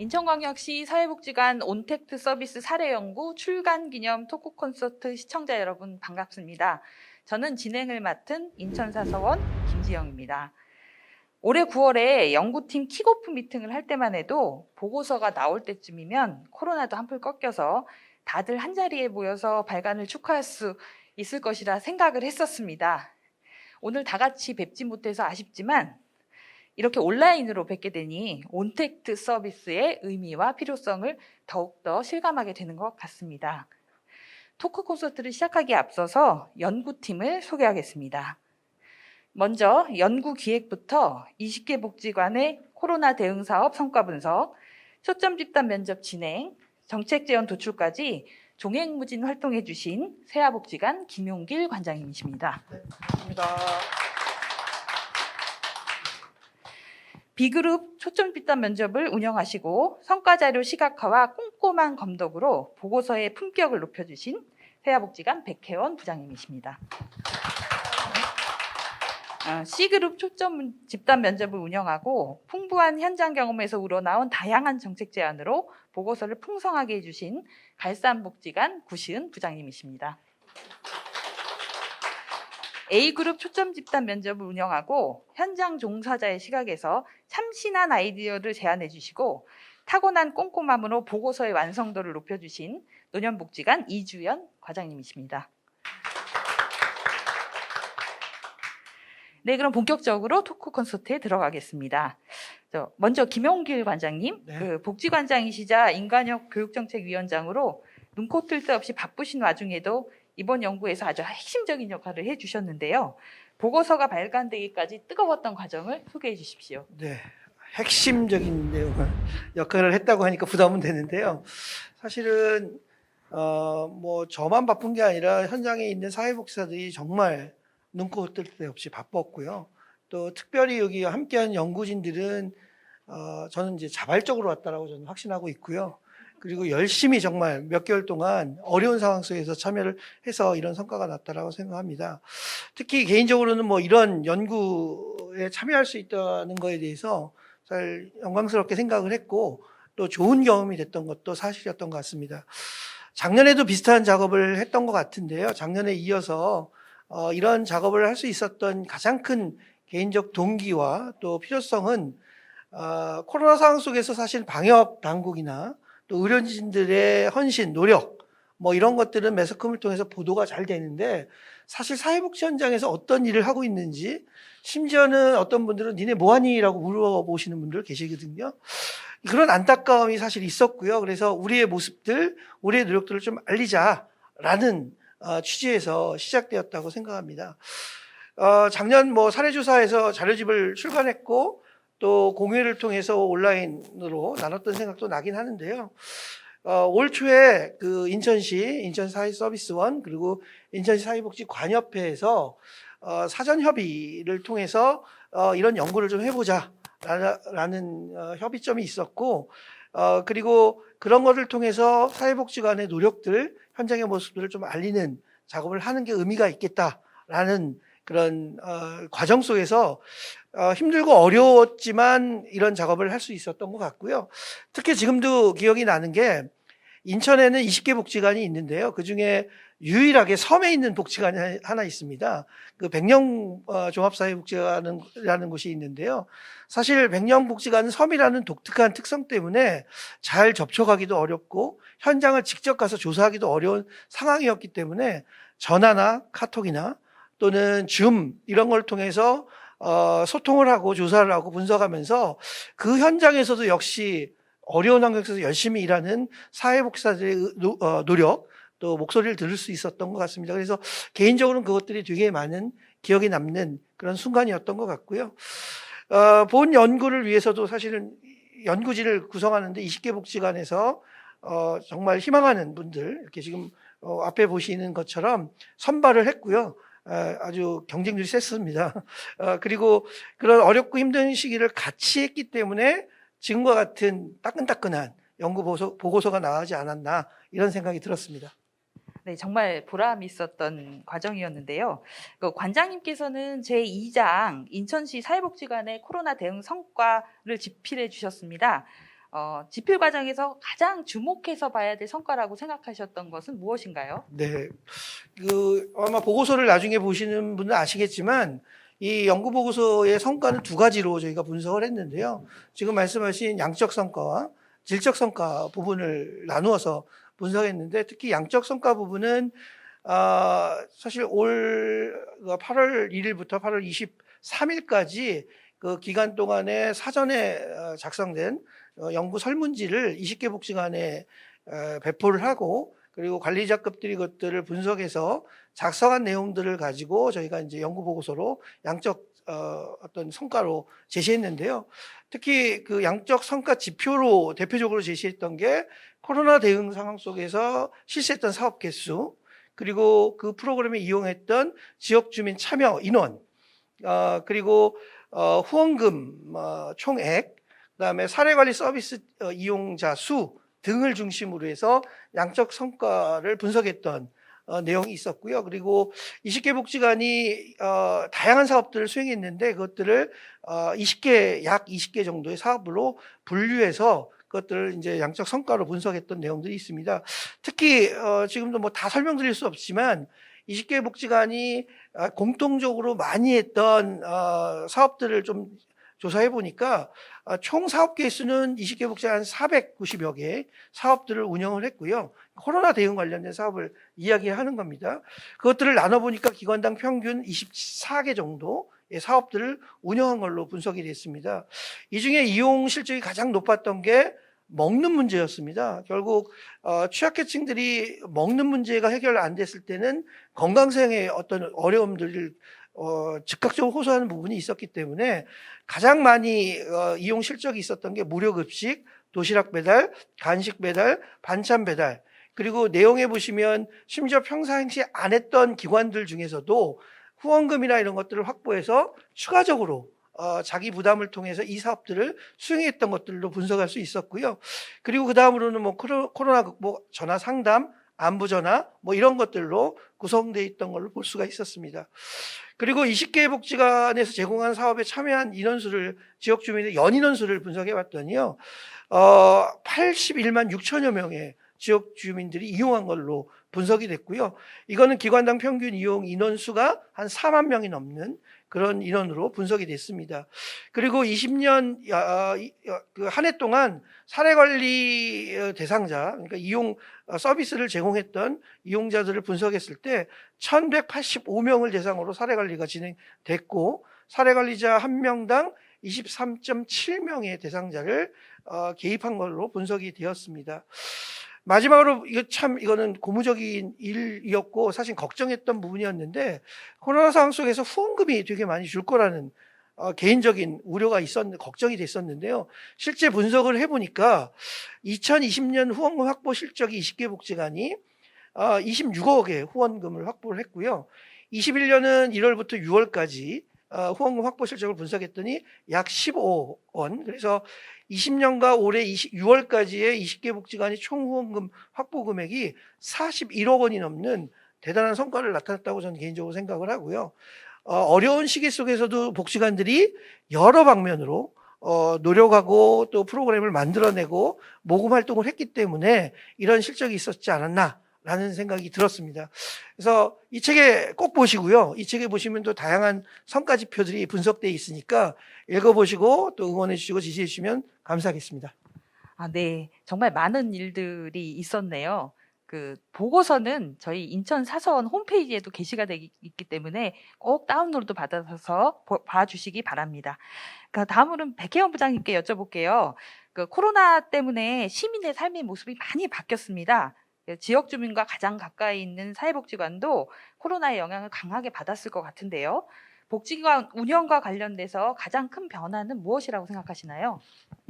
인천광역시 사회복지관 온택트 서비스 사례 연구 출간 기념 토크 콘서트 시청자 여러분 반갑습니다. 저는 진행을 맡은 인천사서원 김지영입니다. 올해 9월에 연구팀 킥오프 미팅을 할 때만 해도 보고서가 나올 때쯤이면 코로나도 한풀 꺾여서 다들 한 자리에 모여서 발간을 축하할 수 있을 것이라 생각을 했었습니다. 오늘 다 같이 뵙지 못해서 아쉽지만 이렇게 온라인으로 뵙게 되니 온택트 서비스의 의미와 필요성을 더욱더 실감하게 되는 것 같습니다. 토크 콘서트를 시작하기에 앞서서 연구팀을 소개하겠습니다. 먼저 연구 기획부터 20개 복지관의 코로나 대응 사업 성과 분석, 초점 집단 면접 진행, 정책 재원 도출까지 종횡무진 활동해 주신 세아복지관 김용길 관장님이십니다. 감사합니다. B그룹 초점 집단 면접을 운영하시고 성과 자료 시각화와 꼼꼼한 검독으로 보고서의 품격을 높여주신 세아복지관 백혜원 부장님이십니다. 어, C그룹 초점 집단 면접을 운영하고 풍부한 현장 경험에서 우러나온 다양한 정책 제안으로 보고서를 풍성하게 해주신 갈산복지관 구시은 부장님이십니다. A그룹 초점 집단 면접을 운영하고 현장 종사자의 시각에서 참신한 아이디어를 제안해 주시고 타고난 꼼꼼함으로 보고서의 완성도를 높여주신 노년복지관 이주연 과장님이십니다. 네, 그럼 본격적으로 토크 콘서트에 들어가겠습니다. 저, 먼저 김용길 관장님, 네. 그 복지관장이시자 인간역 교육정책위원장으로 눈코 뜰 데 없이 바쁘신 와중에도 이번 연구에서 아주 핵심적인 역할을 해주셨는데요. 보고서가 발간되기까지 뜨거웠던 과정을 소개해 주십시오. 네. 핵심적인 역할을 했다고 하니까 부담은 되는데요. 사실은 어 뭐 저만 바쁜 게 아니라 현장에 있는 사회복지사들이 정말 눈코 뜰 데 없이 바빴고요. 또 특별히 여기 함께한 연구진들은 어 저는 이제 자발적으로 왔다라고 저는 확신하고 있고요. 그리고 열심히 정말 몇 개월 동안 어려운 상황 속에서 참여를 해서 이런 성과가 났다라고 생각합니다. 특히 개인적으로는 뭐 이런 연구에 참여할 수 있다는 거에 대해서 잘 영광스럽게 생각을 했고 또 좋은 경험이 됐던 것도 사실이었던 것 같습니다. 작년에도 비슷한 작업을 했던 것 같은데요. 작년에 이어서 어, 이런 작업을 할 수 있었던 가장 큰 개인적 동기와 또 필요성은 어, 코로나 상황 속에서 사실 방역 당국이나 또 의료진들의 헌신, 노력 뭐 이런 것들은 매스컴을 통해서 보도가 잘 되는데 사실 사회복지 현장에서 어떤 일을 하고 있는지 심지어는 어떤 분들은 니네 뭐하니?라고 물어보시는 분들 계시거든요. 그런 안타까움이 사실 있었고요. 그래서 우리의 모습들, 우리의 노력들을 좀 알리자라는 어, 취지에서 시작되었다고 생각합니다. 어, 작년 뭐 사례조사에서 자료집을 출간했고 또 공유를 통해서 온라인으로 나눴던 생각도 나긴 하는데요. 어, 올 초에 그 인천시 인천사회서비스원 그리고 인천시 사회복지 관협회에서 어, 사전 협의를 통해서 어, 이런 연구를 좀 해보자 라는 어, 협의점이 있었고 어, 그리고 그런 것을 통해서 사회복지관의 노력들 현장의 모습들을 좀 알리는 작업을 하는 게 의미가 있겠다라는 그런 어, 과정 속에서 어, 힘들고 어려웠지만 이런 작업을 할 수 있었던 것 같고요. 특히 지금도 기억이 나는 게 인천에는 20개 복지관이 있는데요. 그 중에 유일하게 섬에 있는 복지관이 하나 있습니다. 그 백령 어, 종합사회복지관이라는 곳이 있는데요. 사실 백령 복지관은 섬이라는 독특한 특성 때문에 잘 접촉하기도 어렵고 현장을 직접 가서 조사하기도 어려운 상황이었기 때문에 전화나 카톡이나 또는 줌 이런 걸 통해서 어, 소통을 하고 조사를 하고 분석하면서 그 현장에서도 역시 어려운 환경에서 열심히 일하는 사회복지사들의 의- 노- 어, 노력 또 목소리를 들을 수 있었던 것 같습니다. 그래서 개인적으로는 그것들이 되게 많은 기억에 남는 그런 순간이었던 것 같고요. 어, 본 연구를 위해서도 사실은 연구진을 구성하는데 20개 복지관에서 어, 정말 희망하는 분들 이렇게 지금 어, 앞에 보시는 것처럼 선발을 했고요. 어, 아주 경쟁률이 셌습니다. 어, 그리고 그런 어렵고 힘든 시기를 같이 했기 때문에 지금과 같은 따끈따끈한 연구 보고서, 보고서가 나오지 않았나 이런 생각이 들었습니다. 네, 정말 보람 있었던 과정이었는데요. 그 관장님께서는 제2장 인천시 사회복지관의 코로나 대응 성과를 집필해 주셨습니다. 어, 집필 과정에서 가장 주목해서 봐야 될 성과라고 생각하셨던 것은 무엇인가요? 네. 그 아마 보고서를 나중에 보시는 분은 아시겠지만 이 연구 보고서의 성과는 두 가지로 저희가 분석을 했는데요. 지금 말씀하신 양적 성과와 질적 성과 부분을 나누어서 분석했는데 특히 양적 성과 부분은 아, 사실 올 8월 1일부터 8월 23일까지 그 기간 동안에 사전에 어, 작성된 어, 연구 설문지를 20개 복지관에 어, 배포를 하고 그리고 관리자급들이 그것들을 분석해서 작성한 내용들을 가지고 저희가 이제 연구 보고서로 양적 어, 어떤 성과로 제시했는데요. 특히 그 양적 성과 지표로 대표적으로 제시했던 게 코로나 대응 상황 속에서 실시했던 사업 개수 그리고 그 프로그램에 이용했던 지역 주민 참여 인원 어, 그리고 어, 후원금 어, 총액 그다음에 사례 관리 서비스 어, 이용자 수 등을 중심으로 해서 양적 성과를 분석했던 어, 내용이 있었고요. 그리고 20개 복지관이 어, 다양한 사업들을 수행했는데 그것들을 어, 20개 약 20개 정도의 사업으로 분류해서 그것들을 이제 양적 성과로 분석했던 내용들이 있습니다. 특히 어, 지금도 뭐 다 설명드릴 수 없지만 20개 복지관이 아, 공통적으로 많이 했던 어, 사업들을 좀 조사해 보니까 아, 총 사업 개수는 20개 복지관 한 490여 개 사업들을 운영을 했고요. 코로나 대응 관련된 사업을 이야기하는 겁니다. 그것들을 나눠보니까 기관당 평균 24개 정도의 사업들을 운영한 걸로 분석이 됐습니다. 이 중에 이용 실적이 가장 높았던 게 먹는 문제였습니다. 결국 어, 취약계층들이 먹는 문제가 해결 안 됐을 때는 건강상의 어떤 어려움들을 어, 즉각적으로 호소하는 부분이 있었기 때문에 가장 많이 어, 이용 실적이 있었던 게 무료 급식, 도시락 배달, 간식 배달, 반찬 배달. 그리고 내용에 보시면 심지어 평상시 안 했던 기관들 중에서도 후원금이나 이런 것들을 확보해서 추가적으로 어, 자기 부담을 통해서 이 사업들을 수행했던 것들로 분석할 수 있었고요. 그리고 그 다음으로는 뭐 코로- 코로나 극복 전화 상담, 안부 전화 뭐 이런 것들로 구성되어 있던 걸로 볼 수가 있었습니다. 그리고 20개 복지관에서 제공한 사업에 참여한 인원수를 지역 주민의 연인원 수를 분석해 봤더니요. 어, 81만 6천여 명의 지역 주민들이 이용한 걸로 분석이 됐고요. 이거는 기관당 평균 이용 인원수가 한 4만 명이 넘는 그런 인원으로 분석이 됐습니다. 그리고 20년 그한해 동안 사례 관리 어, 대상자, 그러니까 이용 어, 서비스를 제공했던 이용자들을 분석했을 때 1,185명을 대상으로 사례 관리가 진행됐고 사례 관리자 한 명당 23.7명의 대상자를 어, 개입한 걸로 분석이 되었습니다. 마지막으로 이거 참 이거는 고무적인 일이었고 사실 걱정했던 부분이었는데 코로나 상황 속에서 후원금이 되게 많이 줄 거라는 어, 개인적인 우려가 있었 걱정이 됐었는데요. 실제 분석을 해보니까 2020년 후원금 확보 실적이 20개 복지관이 어, 26억의 후원금을 확보를 했고요. 21년은 1월부터 6월까지 어, 후원금 확보 실적을 분석했더니 약 15억 원. 그래서 20년과 올해 20, 6월까지의 20개 복지관의 총 후원금 확보 금액이 41억 원이 넘는 대단한 성과를 나타냈다고 저는 개인적으로 생각을 하고요. 어, 어려운 시기 속에서도 복지관들이 여러 방면으로 어, 노력하고 또 프로그램을 만들어내고 모금 활동을 했기 때문에 이런 실적이 있었지 않았나 라는 생각이 들었습니다. 그래서 이 책에 꼭 보시고요. 이 책에 보시면 또 다양한 성과 지표들이 분석되어 있으니까 읽어보시고 또 응원해 주시고 지지해 주시면 감사하겠습니다. 아, 네. 정말 많은 일들이 있었네요. 그 보고서는 저희 인천 사서원 홈페이지에도 게시가 되기 있기 때문에 꼭 다운로드 받아서 보- 봐주시기 바랍니다. 그 다음으로는 백혜원 부장님께 여쭤볼게요. 그 코로나 때문에 시민의 삶의 모습이 많이 바뀌었습니다. 그 지역 주민과 가장 가까이 있는 사회복지관도 코로나의 영향을 강하게 받았을 것 같은데요. 복지관 운영과 관련돼서 가장 큰 변화는 무엇이라고 생각하시나요?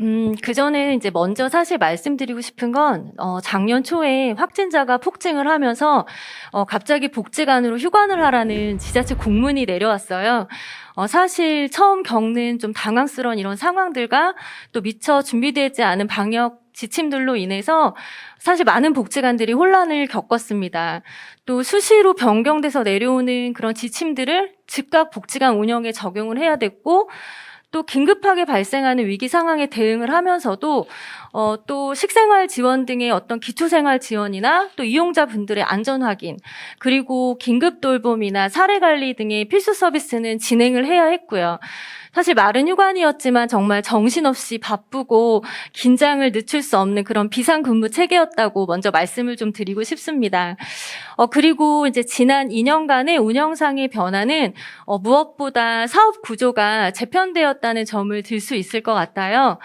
음, 그 전에 이제 먼저 사실 말씀드리고 싶은 건, 어, 작년 초에 확진자가 폭증을 하면서, 어, 갑자기 복지관으로 휴관을 하라는 지자체 공문이 내려왔어요. 어, 사실 처음 겪는 좀 당황스러운 이런 상황들과 또 미처 준비되지 않은 방역 지침들로 인해서 사실 많은 복지관들이 혼란을 겪었습니다. 또 수시로 변경돼서 내려오는 그런 지침들을 즉각 복지관 운영에 적용을 해야 됐고, 또 긴급하게 발생하는 위기 상황에 대응을 하면서도 어, 또 식생활 지원 등의 어떤 기초생활 지원이나 또 이용자분들의 안전 확인 그리고 긴급 돌봄이나 사례 관리 등의 필수 서비스는 진행을 해야 했고요. 사실 말은 휴관이었지만 정말 정신없이 바쁘고 긴장을 늦출 수 없는 그런 비상 근무 체계였다고 먼저 말씀을 좀 드리고 싶습니다. 어, 그리고 이제 지난 2년간의 운영상의 변화는 어, 무엇보다 사업 구조가 재편되었다는 점을 들 수 있을 것 같아요.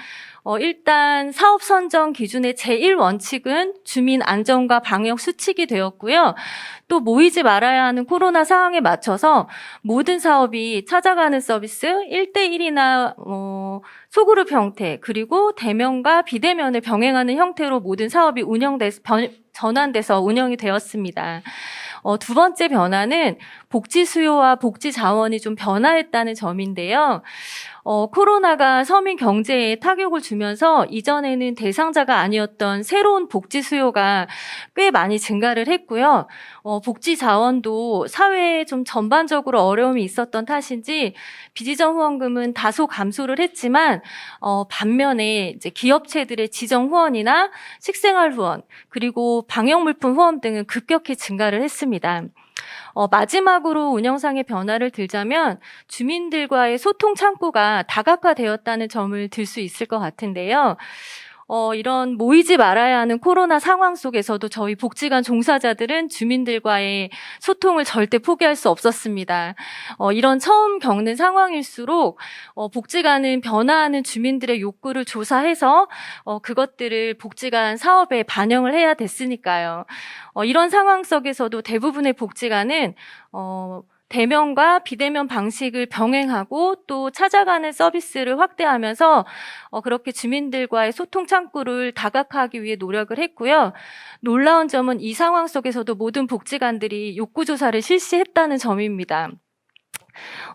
어, 일단 사업 선정 기준의 제1원칙은 주민 안전과 방역 수칙이 되었고요. 또 모이지 말아야 하는 코로나 상황에 맞춰서 모든 사업이 찾아가는 서비스 1대1이나 어, 소그룹 형태 그리고 대면과 비대면을 병행하는 형태로 모든 사업이 운영돼 변- 전환돼서 운영이 되었습니다. 어, 두 번째 변화는 복지 수요와 복지 자원이 좀 변화했다는 점인데요. 어, 코로나가 서민 경제에 타격을 주면서 이전에는 대상자가 아니었던 새로운 복지 수요가 꽤 많이 증가를 했고요. 어, 복지 자원도 사회에 좀 전반적으로 어려움이 있었던 탓인지 비지정 후원금은 다소 감소를 했지만 어, 반면에 이제 기업체들의 지정 후원이나 식생활 후원 그리고 방역 물품 후원 등은 급격히 증가를 했습니다. 어, 마지막으로 운영상의 변화를 들자면 주민들과의 소통 창구가 다각화되었다는 점을 들 수 있을 것 같은데요. 어, 이런 모이지 말아야 하는 코로나 상황 속에서도 저희 복지관 종사자들은 주민들과의 소통을 절대 포기할 수 없었습니다. 어, 이런 처음 겪는 상황일수록 어, 복지관은 변화하는 주민들의 욕구를 조사해서 어, 그것들을 복지관 사업에 반영을 해야 됐으니까요. 어, 이런 상황 속에서도 대부분의 복지관은 어, 대면과 비대면 방식을 병행하고 또 찾아가는 서비스를 확대하면서 어, 그렇게 주민들과의 소통 창구를 다각화하기 위해 노력을 했고요. 놀라운 점은 이 상황 속에서도 모든 복지관들이 욕구 조사를 실시했다는 점입니다.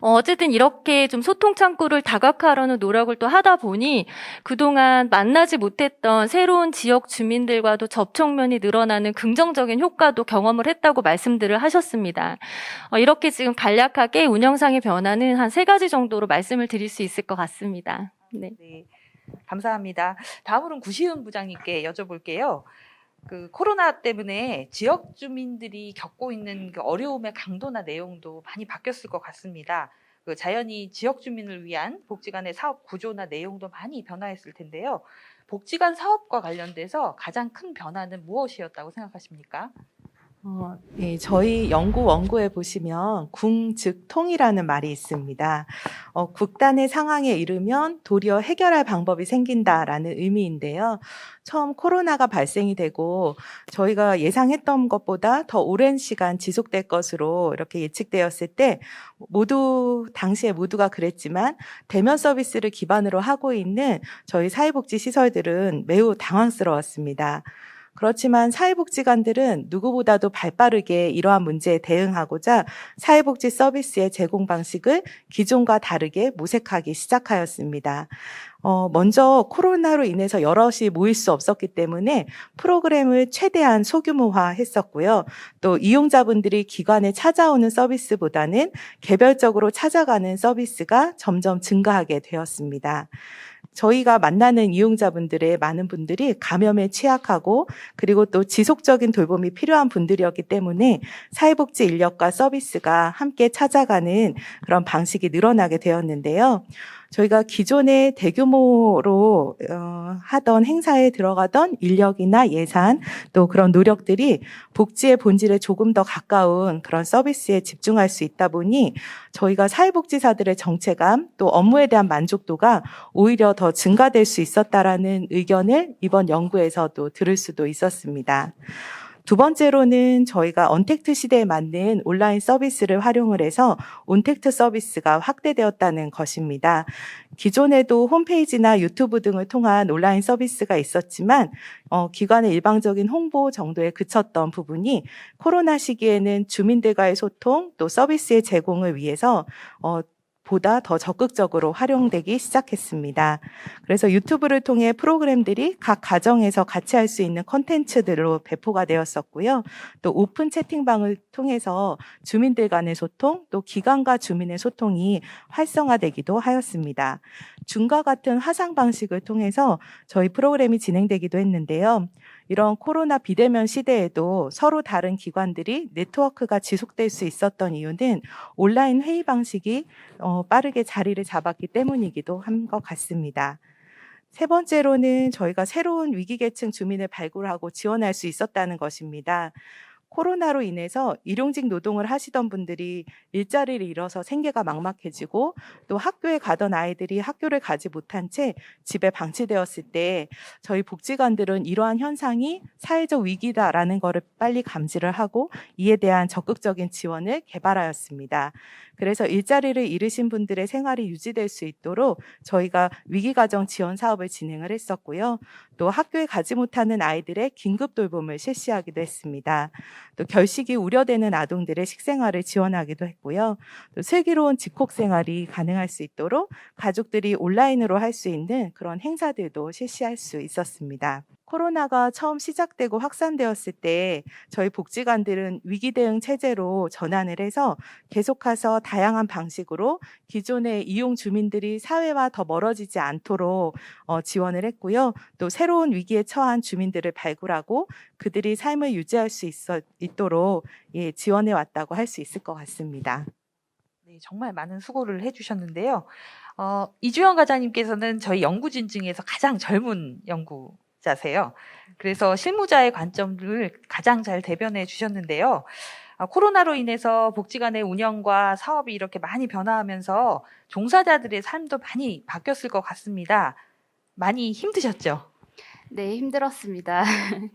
어, 어쨌든 이렇게 좀 소통 창구를 다각화하려는 노력을 또 하다 보니 그동안 만나지 못했던 새로운 지역 주민들과도 접촉면이 늘어나는 긍정적인 효과도 경험을 했다고 말씀들을 하셨습니다. 어, 이렇게 지금 간략하게 운영상의 변화는 한 세 가지 정도로 말씀을 드릴 수 있을 것 같습니다. 네. 네, 감사합니다. 다음으로는 구시은 부장님께 여쭤볼게요. 그 코로나 때문에 지역 주민들이 겪고 있는 그 어려움의 강도나 내용도 많이 바뀌었을 것 같습니다. 그 자연히 지역 주민을 위한 복지관의 사업 구조나 내용도 많이 변화했을 텐데요. 복지관 사업과 관련돼서 가장 큰 변화는 무엇이었다고 생각하십니까? 어, 네, 저희 연구 원고에 보시면 궁즉통이라는 말이 있습니다. 어, 국단의 상황에 이르면 도리어 해결할 방법이 생긴다라는 의미인데요. 처음 코로나가 발생이 되고 저희가 예상했던 것보다 더 오랜 시간 지속될 것으로 이렇게 예측되었을 때 모두 당시에 모두가 그랬지만 대면 서비스를 기반으로 하고 있는 저희 사회복지 시설들은 매우 당황스러웠습니다. 그렇지만 사회복지관들은 누구보다도 발빠르게 이러한 문제에 대응하고자 사회복지 서비스의 제공 방식을 기존과 다르게 모색하기 시작하였습니다. 어, 먼저 코로나로 인해서 여럿이 모일 수 없었기 때문에 프로그램을 최대한 소규모화 했었고요. 또 이용자분들이 기관에 찾아오는 서비스보다는 개별적으로 찾아가는 서비스가 점점 증가하게 되었습니다. 저희가 만나는 이용자분들의 많은 분들이 감염에 취약하고 그리고 또 지속적인 돌봄이 필요한 분들이었기 때문에 사회복지 인력과 서비스가 함께 찾아가는 그런 방식이 늘어나게 되었는데요. 저희가 기존에 대규모로 어, 하던 행사에 들어가던 인력이나 예산 또 그런 노력들이 복지의 본질에 조금 더 가까운 그런 서비스에 집중할 수 있다 보니 저희가 사회복지사들의 정체감 또 업무에 대한 만족도가 오히려 더 증가될 수 있었다라는 의견을 이번 연구에서도 들을 수도 있었습니다. 두 번째로는 저희가 언택트 시대에 맞는 온라인 서비스를 활용을 해서 온택트 서비스가 확대되었다는 것입니다. 기존에도 홈페이지나 유튜브 등을 통한 온라인 서비스가 있었지만 어, 기관의 일방적인 홍보 정도에 그쳤던 부분이 코로나 시기에는 주민들과의 소통 또 서비스의 제공을 위해서 어, 보다 더 적극적으로 활용되기 시작했습니다. 그래서 유튜브를 통해 프로그램들이 각 가정에서 같이 할 수 있는 콘텐츠들로 배포가 되었었고요. 또 오픈 채팅방을 통해서 주민들 간의 소통, 또 기관과 주민의 소통이 활성화되기도 하였습니다. 줌과 같은 화상 방식을 통해서 저희 프로그램이 진행되기도 했는데요. 이런 코로나 비대면 시대에도 서로 다른 기관들이 네트워크가 지속될 수 있었던 이유는 온라인 회의 방식이 어, 빠르게 자리를 잡았기 때문이기도 한 것 같습니다. 세 번째로는 저희가 새로운 위기계층 주민을 발굴하고 지원할 수 있었다는 것입니다. 코로나로 인해서 일용직 노동을 하시던 분들이 일자리를 잃어서 생계가 막막해지고 또 학교에 가던 아이들이 학교를 가지 못한 채 집에 방치되었을 때 저희 복지관들은 이러한 현상이 사회적 위기다라는 것을 빨리 감지를 하고 이에 대한 적극적인 지원을 개발하였습니다. 그래서 일자리를 잃으신 분들의 생활이 유지될 수 있도록 저희가 위기가정 지원 사업을 진행을 했었고요. 또 학교에 가지 못하는 아이들의 긴급 돌봄을 실시하기도 했습니다. 또 결식이 우려되는 아동들의 식생활을 지원하기도 했고요. 또 슬기로운 집콕 생활이 가능할 수 있도록 가족들이 온라인으로 할 수 있는 그런 행사들도 실시할 수 있었습니다. 코로나가 처음 시작되고 확산되었을 때 저희 복지관들은 위기 대응 체제로 전환을 해서 계속해서 다양한 방식으로 기존의 이용 주민들이 사회와 더 멀어지지 않도록 어, 지원을 했고요. 또 새로운 위기에 처한 주민들을 발굴하고 그들이 삶을 유지할 수 있어, 있도록 예, 지원해 왔다고 할 수 있을 것 같습니다. 네, 정말 많은 수고를 해주셨는데요. 어, 이주영 과장님께서는 저희 연구진 중에서 가장 젊은 연구 자세요. 그래서 실무자의 관점을 가장 잘 대변해 주셨는데요. 아, 코로나로 인해서 복지관의 운영과 사업이 이렇게 많이 변화하면서 종사자들의 삶도 많이 바뀌었을 것 같습니다. 많이 힘드셨죠? 네, 힘들었습니다.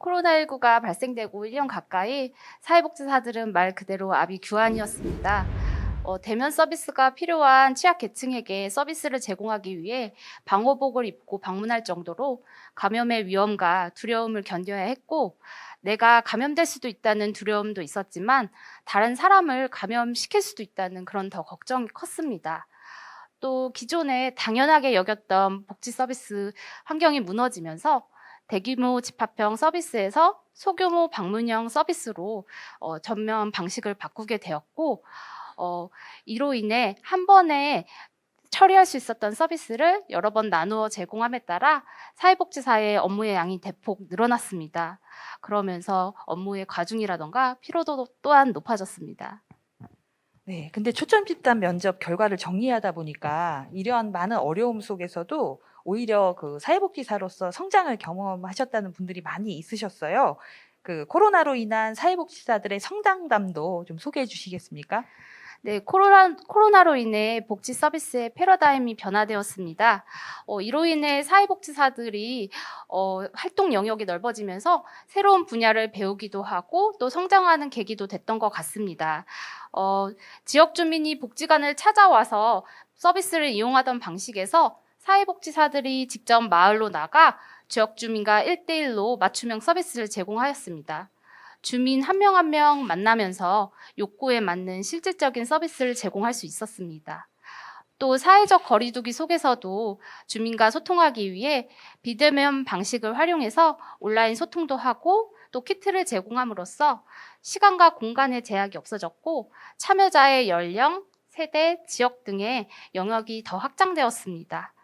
코로나19가 발생되고 1년 가까이 사회복지사들은 말 그대로 아비 규환이었습니다. 어, 대면 서비스가 필요한 취약계층에게 서비스를 제공하기 위해 방호복을 입고 방문할 정도로 감염의 위험과 두려움을 견뎌야 했고, 내가 감염될 수도 있다는 두려움도 있었지만, 다른 사람을 감염시킬 수도 있다는 그런 더 걱정이 컸습니다. 또 기존에 당연하게 여겼던 복지 서비스 환경이 무너지면서 대규모 집합형 서비스에서 소규모 방문형 서비스로 어, 전면 방식을 바꾸게 되었고 어, 이로 인해 한 번에 처리할 수 있었던 서비스를 여러 번 나누어 제공함에 따라 사회복지사의 업무의 양이 대폭 늘어났습니다. 그러면서 업무의 과중이라던가 피로도 또한 높아졌습니다. 네, 근데 초점 집단 면접 결과를 정리하다 보니까 이러한 많은 어려움 속에서도 오히려 그 사회복지사로서 성장을 경험하셨다는 분들이 많이 있으셨어요. 그 코로나로 인한 사회복지사들의 성장담도 좀 소개해 주시겠습니까? 네, 코로나, 코로나로 인해 복지 서비스의 패러다임이 변화되었습니다. 어, 이로 인해 사회복지사들이 어, 활동 영역이 넓어지면서 새로운 분야를 배우기도 하고 또 성장하는 계기도 됐던 것 같습니다. 어, 지역 주민이 복지관을 찾아와서 서비스를 이용하던 방식에서 사회복지사들이 직접 마을로 나가 지역 주민과 1대1로 맞춤형 서비스를 제공하였습니다. 주민 한 명 한 명 만나면서 욕구에 맞는 실질적인 서비스를 제공할 수 있었습니다. 또 사회적 거리두기 속에서도 주민과 소통하기 위해 비대면 방식을 활용해서 온라인 소통도 하고 또 키트를 제공함으로써 시간과 공간의 제약이 없어졌고 참여자의 연령, 세대, 지역 등의 영역이 더 확장되었습니다.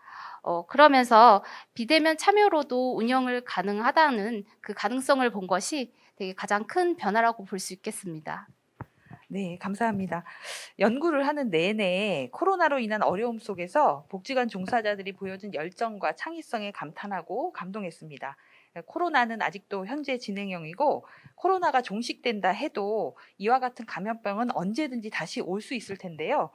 어, 그러면서 비대면 참여로도 운영을 가능하다는 그 가능성을 본 것이 되게 가장 큰 변화라고 볼 수 있겠습니다. 네, 감사합니다. 연구를 하는 내내 코로나로 인한 어려움 속에서 복지관 종사자들이 보여준 열정과 창의성에 감탄하고 감동했습니다. 코로나는 아직도 현재 진행형이고 코로나가 종식된다 해도 이와 같은 감염병은 언제든지 다시 올 수 있을 텐데요.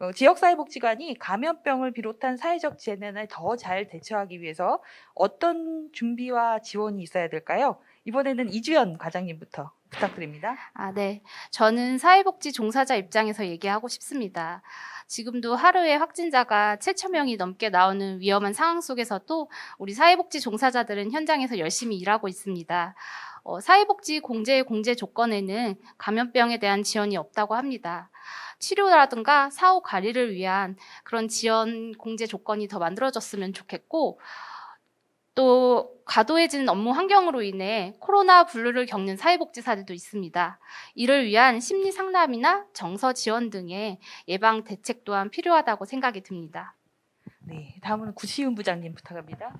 어, 지역사회복지관이 감염병을 비롯한 사회적 재난을 더 잘 대처하기 위해서 어떤 준비와 지원이 있어야 될까요? 이번에는 이주연 과장님부터 부탁드립니다. 아, 네. 저는 사회복지 종사자 입장에서 얘기하고 싶습니다. 지금도 하루에 확진자가 7천 명이 넘게 나오는 위험한 상황 속에서도 우리 사회복지 종사자들은 현장에서 열심히 일하고 있습니다. 어, 사회복지 공제의 공제 조건에는 감염병에 대한 지원이 없다고 합니다. 치료라든가 사후 관리를 위한 그런 지원 공제 조건이 더 만들어졌으면 좋겠고 또 과도해진 업무 환경으로 인해 코로나 분류를 겪는 사회복지사들도 있습니다. 이를 위한 심리 상담이나 정서 지원 등의 예방 대책 또한 필요하다고 생각이 듭니다. 네, 다음은 구시윤 부장님 부탁합니다.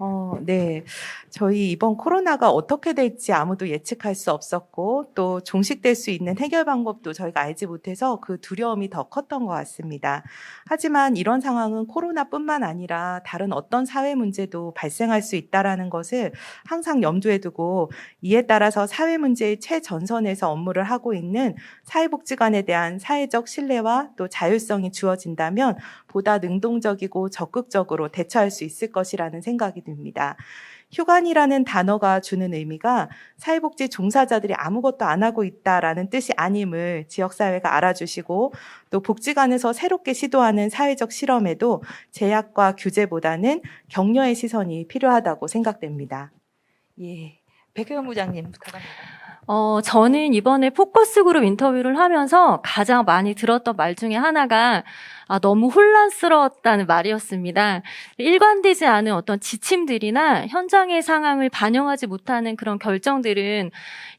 어, 네. 저희 이번 코로나가 어떻게 될지 아무도 예측할 수 없었고 또 종식될 수 있는 해결 방법도 저희가 알지 못해서 그 두려움이 더 컸던 것 같습니다. 하지만 이런 상황은 코로나뿐만 아니라 다른 어떤 사회 문제도 발생할 수 있다라는 것을 항상 염두에 두고 이에 따라서 사회 문제의 최전선에서 업무를 하고 있는 사회복지관에 대한 사회적 신뢰와 또 자율성이 주어진다면 보다 능동적이고 적극적으로 대처할 수 있을 것이라는 생각이 듭니다. 휴관이라는 단어가 주는 의미가 사회복지 종사자들이 아무것도 안 하고 있다라는 뜻이 아님을 지역사회가 알아주시고 또 복지관에서 새롭게 시도하는 사회적 실험에도 제약과 규제보다는 격려의 시선이 필요하다고 생각됩니다. 예, 백혜연 부장님 부탁합니다. 어, 저는 이번에 포커스 그룹 인터뷰를 하면서 가장 많이 들었던 말 중에 하나가 아, 너무 혼란스러웠다는 말이었습니다. 일관되지 않은 어떤 지침들이나 현장의 상황을 반영하지 못하는 그런 결정들은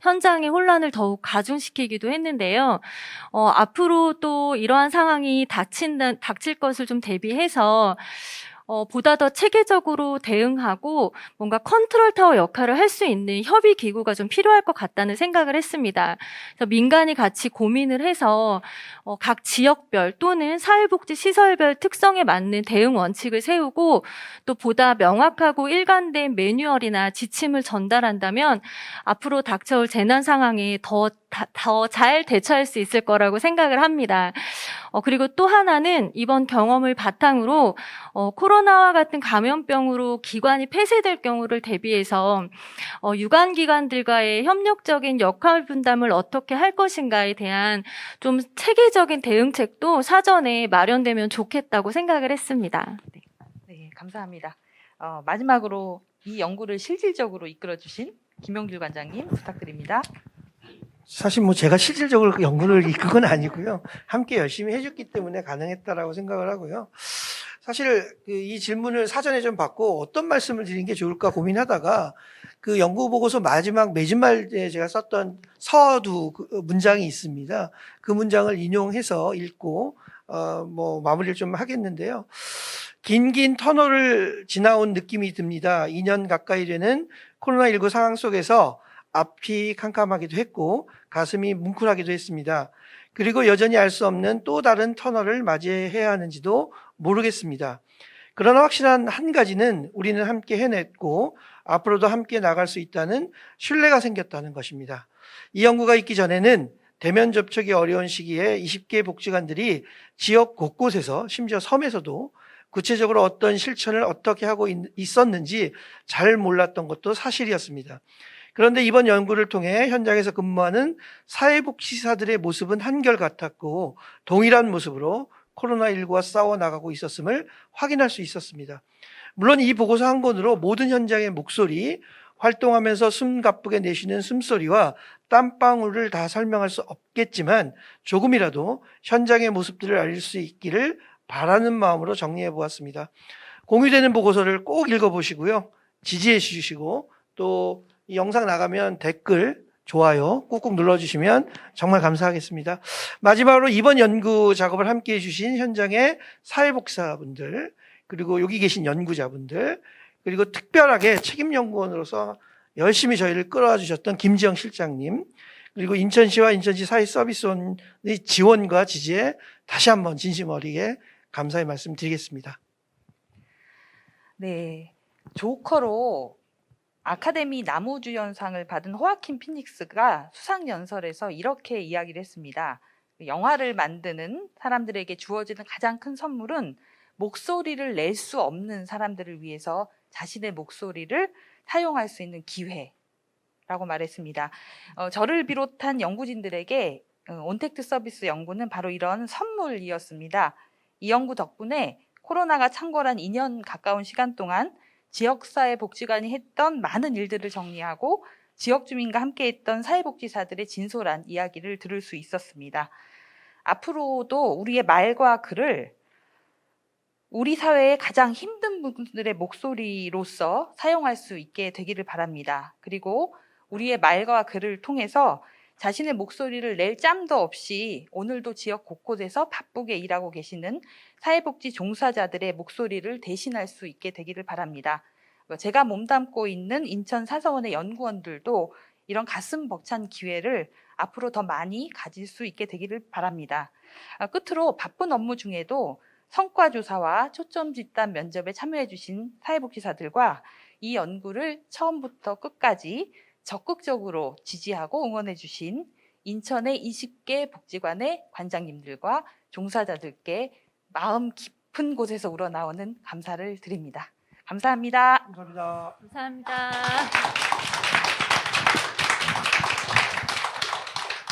현장의 혼란을 더욱 가중시키기도 했는데요. 어, 앞으로 또 이러한 상황이 닥친다, 닥칠 것을 좀 대비해서 어, 보다 더 체계적으로 대응하고 뭔가 컨트롤 타워 역할을 할 수 있는 협의 기구가 좀 필요할 것 같다는 생각을 했습니다. 그래서 민간이 같이 고민을 해서 어, 각 지역별 또는 사회복지 시설별 특성에 맞는 대응 원칙을 세우고 또 보다 명확하고 일관된 매뉴얼이나 지침을 전달한다면 앞으로 닥쳐올 재난 상황에 더더 잘 대처할 수 있을 거라고 생각을 합니다. 어, 그리고 또 하나는 이번 경험을 바탕으로 어, 코로나와 같은 감염병으로 기관이 폐쇄될 경우를 대비해서 어, 유관 기관들과의 협력적인 역할 분담을 어떻게 할 것인가에 대한 좀 체계적인 대응책도 사전에 마련되면 좋겠다고 생각을 했습니다. 네. 네, 감사합니다. 어, 마지막으로 이 연구를 실질적으로 이끌어주신 김용길 관장님 부탁드립니다. 사실 뭐 제가 실질적으로 그 연구를 이끈 건 아니고요. 함께 열심히 해줬기 때문에 가능했다라고 생각을 하고요. 사실 그이 질문을 사전에 좀 받고 어떤 말씀을 드리는 게 좋을까 고민하다가 그 연구 보고서 마지막 매진말에 제가 썼던 서두 그 문장이 있습니다. 그 문장을 인용해서 읽고 어 뭐 마무리를 좀 하겠는데요. 긴긴 터널을 지나온 느낌이 듭니다. 2년 가까이 되는 코로나19 상황 속에서 앞이 캄캄하기도 했고 가슴이 뭉클하기도 했습니다. 그리고 여전히 알 수 없는 또 다른 터널을 맞이해야 하는지도 모르겠습니다. 그러나 확실한 한 가지는 우리는 함께 해냈고 앞으로도 함께 나갈 수 있다는 신뢰가 생겼다는 것입니다. 이 연구가 있기 전에는 대면 접촉이 어려운 시기에 20개 복지관들이 지역 곳곳에서 심지어 섬에서도 구체적으로 어떤 실천을 어떻게 하고 있- 있었는지 잘 몰랐던 것도 사실이었습니다. 그런데 이번 연구를 통해 현장에서 근무하는 사회복지사들의 모습은 한결같았고 동일한 모습으로 코로나19와 싸워 나가고 있었음을 확인할 수 있었습니다. 물론 이 보고서 한 권으로 모든 현장의 목소리, 활동하면서 숨 가쁘게 내쉬는 숨소리와 땀방울을 다 설명할 수 없겠지만 조금이라도 현장의 모습들을 알수 있기를 바라는 마음으로 정리해 보았습니다. 공유되는 보고서를 꼭 읽어보시고요. 지지해 주시고 또 이 영상 나가면 댓글, 좋아요 꾹꾹 눌러주시면 정말 감사하겠습니다. 마지막으로 이번 연구 작업을 함께 해주신 현장의 사회복사분들 그리고 여기 계신 연구자분들 그리고 특별하게 책임연구원으로서 열심히 저희를 끌어와 주셨던 김지영 실장님 그리고 인천시와 인천시 사회서비스원의 지원과 지지에 다시 한번 진심 어리게 감사의 말씀 드리겠습니다. 네, 조커로 아카데미 나무주연상을 받은 호아킨 피닉스가 수상 연설에서 이렇게 이야기를 했습니다. 영화를 만드는 사람들에게 주어지는 가장 큰 선물은 목소리를 낼 수 없는 사람들을 위해서 자신의 목소리를 사용할 수 있는 기회라고 말했습니다. 어, 저를 비롯한 연구진들에게 어, 온택트 서비스 연구는 바로 이런 선물이었습니다. 이 연구 덕분에 코로나가 창궐한 2년 가까운 시간 동안 지역사회 복지관이 했던 많은 일들을 정리하고 지역 주민과 함께 했던 사회복지사들의 진솔한 이야기를 들을 수 있었습니다. 앞으로도 우리의 말과 글을 우리 사회의 가장 힘든 분들의 목소리로서 사용할 수 있게 되기를 바랍니다. 그리고 우리의 말과 글을 통해서 자신의 목소리를 낼 짬도 없이 오늘도 지역 곳곳에서 바쁘게 일하고 계시는 사회복지 종사자들의 목소리를 대신할 수 있게 되기를 바랍니다. 제가 몸담고 있는 인천 사서원의 연구원들도 이런 가슴 벅찬 기회를 앞으로 더 많이 가질 수 있게 되기를 바랍니다. 아, 끝으로 바쁜 업무 중에도 성과 조사와 초점 집단 면접에 참여해 주신 사회복지사들과 이 연구를 처음부터 끝까지 적극적으로 지지하고 응원해 주신 인천의 20개 복지관의 관장님들과 종사자들께 마음 깊은 곳에서 우러나오는 감사를 드립니다. 감사합니다. 감사합니다. 감사합니다.